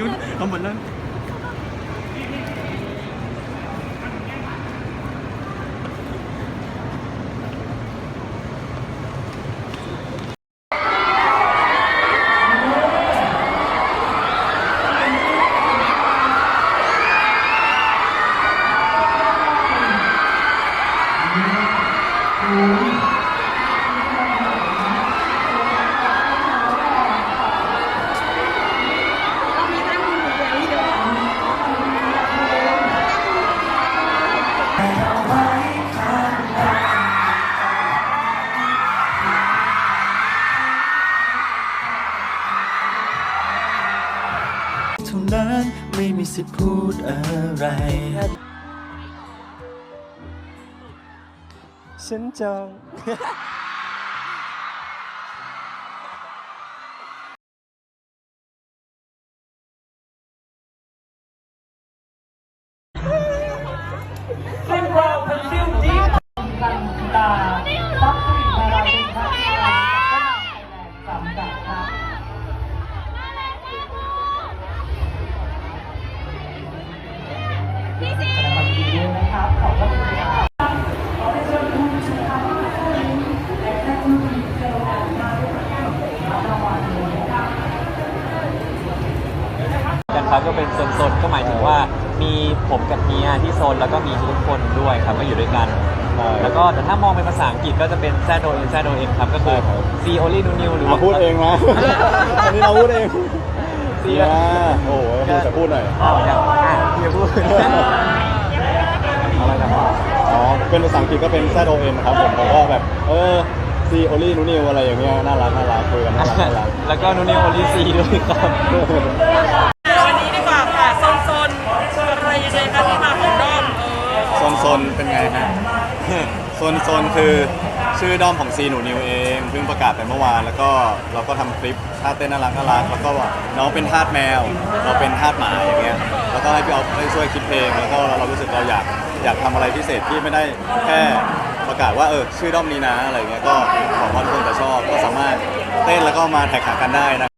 ยุนเอาห ท่านั้นไม่มีสิทธิ์พูดอะไร ฉันจอง นะครับขอบพระคุณครับกันครับก็เป็นโซนๆก็หมายถึงว่ามีผมกับเฮียที่โซนแล้วก็มีทุกคนด้วยครับก็อยู่ด้วยกันใช่แล้วก็แต่ถ้ามองเป็นภาษาอังกฤษก็จะเป็น z o n z o n ครับก็คือใช่ครับ C only nu new หรืออะว่าพูดเองนะอันนี้เราพูดเองซีเนี่ยโอ้โหให้จะพูดหน่อยอ๋ออย่างอะเฮียพูด อะไรนะครับอ๋อ เป็นภาษาอังกฤษก็เป็น Z O N ครับผมแล้วก็แบบ เออสีโอลี่นูนิวอะไรอย่างเงี้ยน่ารักน่ารักคุยกันน่ารักน่ารัก แล้วก็นูนิวโอลี่ซีด้วยครับ โซนโซนคือชื่อด้อมของซีหนูนิวเองเพิ่งประกาศไปเมื่อวานแล้วก็เราก็ทำคลิปท่าเต้นน่ารักน่ารักแล้วก็น้องเป็นทาสแมว เราเป็นทาสหมาอย่างเงี้ยแล้วก็ให้พี่ออฟได้ช่วยคิดเพลงแล้วก็เรารู้สึกเราอยากอยากทำอะไรพิเศษที่ไม่ได้แค่ประกาศว่าเออชื่อด้อมนี้นะอะไรเงี้ยก็หวังว่าทุกคนจะชอบก็สามารถเต้นแล้วก็มาแท็กหากันได้นะ